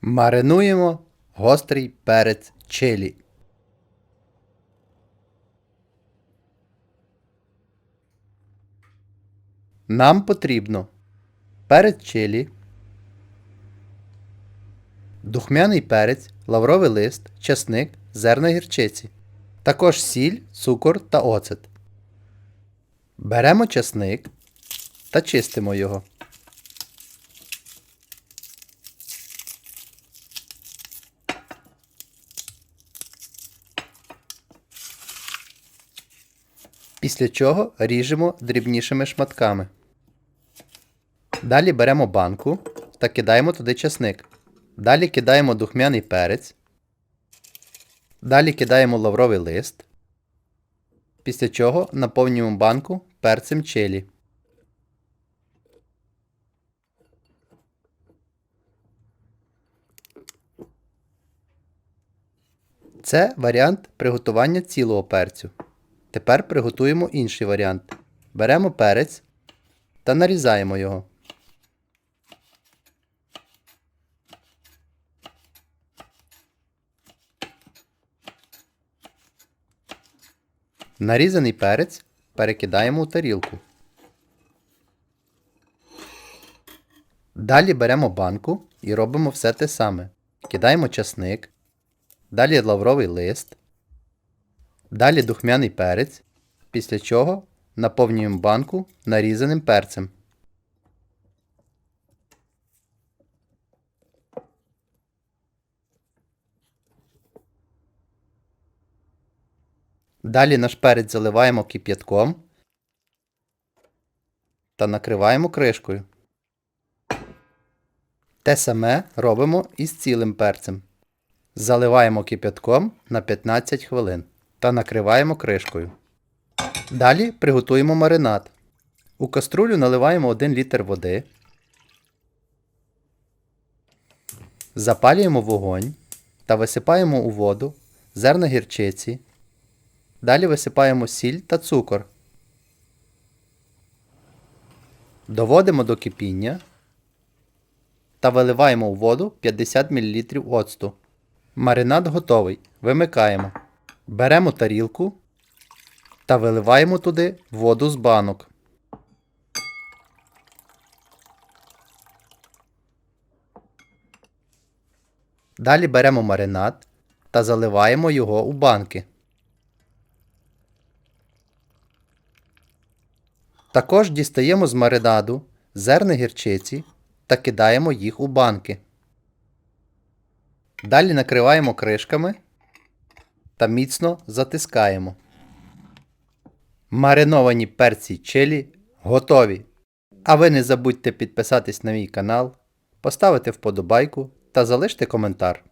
Маринуємо гострий перець чилі. Нам потрібно перець чилі, духмяний перець, лавровий лист, часник, зерна гірчиці, також сіль, цукор та оцет. Беремо часник та чистимо його. Після чого ріжемо дрібнішими шматками. Далі беремо банку та кидаємо туди часник. Далі кидаємо духмяний перець. Далі кидаємо лавровий лист. Після чого наповнюємо банку перцем чилі. Це варіант приготування цілого перцю. Тепер приготуємо інший варіант. Беремо перець та нарізаємо його. Нарізаний перець перекидаємо у тарілку. Далі беремо банку і робимо все те саме. Кидаємо часник, далі лавровий лист, далі духмяний перець, після чого наповнюємо банку нарізаним перцем. Далі наш перець заливаємо кип'ятком та накриваємо кришкою. Те саме робимо і з цілим перцем. Заливаємо кип'ятком на 15 хвилин та накриваємо кришкою. Далі приготуємо маринад. У каструлю наливаємо 1 літр води. Запалюємо вогонь та висипаємо у воду зерна гірчиці. Далі висипаємо сіль та цукор. Доводимо до кипіння та виливаємо у воду 50 мл оцту. Маринад готовий. Вимикаємо. Беремо тарілку та виливаємо туди воду з банок. Далі беремо маринад та заливаємо його у банки. Також дістаємо з маринаду зерна гірчиці та кидаємо їх у банки. Далі накриваємо кришками та міцно затискаємо. Мариновані перці чилі готові. А ви не забудьте підписатись на мій канал, поставити вподобайку та залиште коментар.